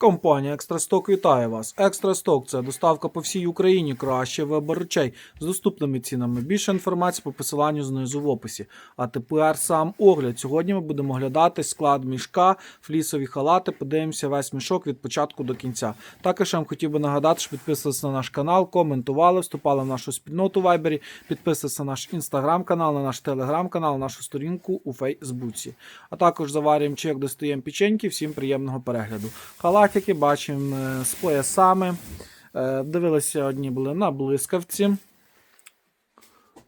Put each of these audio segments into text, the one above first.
Компанія Екстрасток вітає вас. Екстрасток це доставка по всій Україні, краще вибор речей з доступними цінами. Більше інформації по посиланню знизу в описі. А тепер сам огляд. Сьогодні ми будемо оглядати склад мішка, флісові халати. Подивимося весь мішок від початку до кінця. Також я вам хотів би нагадати, що підписувалися на наш канал, коментували, вступали в нашу спільноту в Вайбері, підписувалися на наш інстаграм-канал, на наш телеграм-канал, на нашу сторінку у Фейсбуці. А також заварюємо чек, достаємо печеньки. Всім приємного перегляду. Халатики бачимо е, з поясами. Е, Дивилися, одні були на блискавці.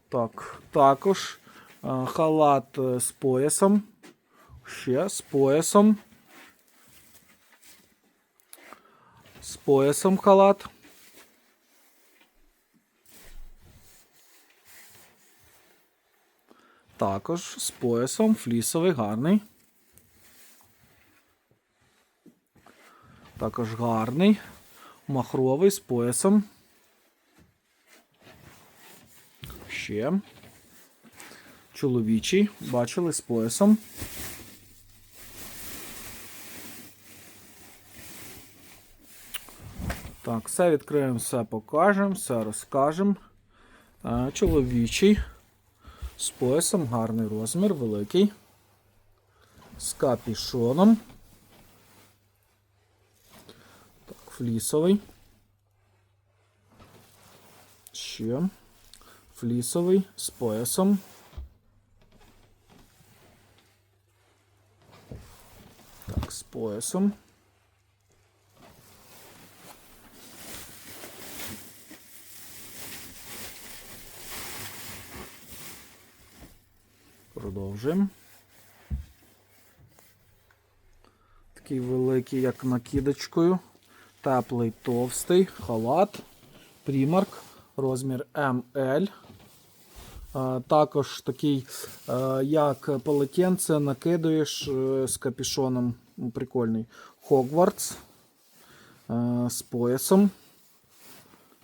Так, також е, халат з поясом. Ще з поясом. З поясом халат. Також з поясом флісовий гарний. Також гарний. Махровий з поясом. Ще. Чоловічий. Бачили з поясом. Так, все відкриємо, все покажемо, все розкажемо. Е, Чоловічий. З поясом гарний розмір, великий. З капішоном. Так, флісовий. Ще. Флісовий з поясом. Так, з поясом. Продовжуємо. Такий великий, як накидочкою. Теплий товстий халат. Примарк. Розмір ML. Е, Також такий, е, як полотенце, накидуєш е, з капюшоном. Прикольний. Хогвартс. З поясом.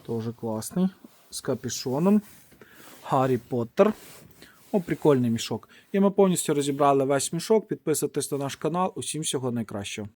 Тоже класний. З капюшоном. Гаррі Поттер. О, прикольний мішок. І ми повністю розібрали весь мішок. Підписуйтесь на наш канал. Усім всього найкращого.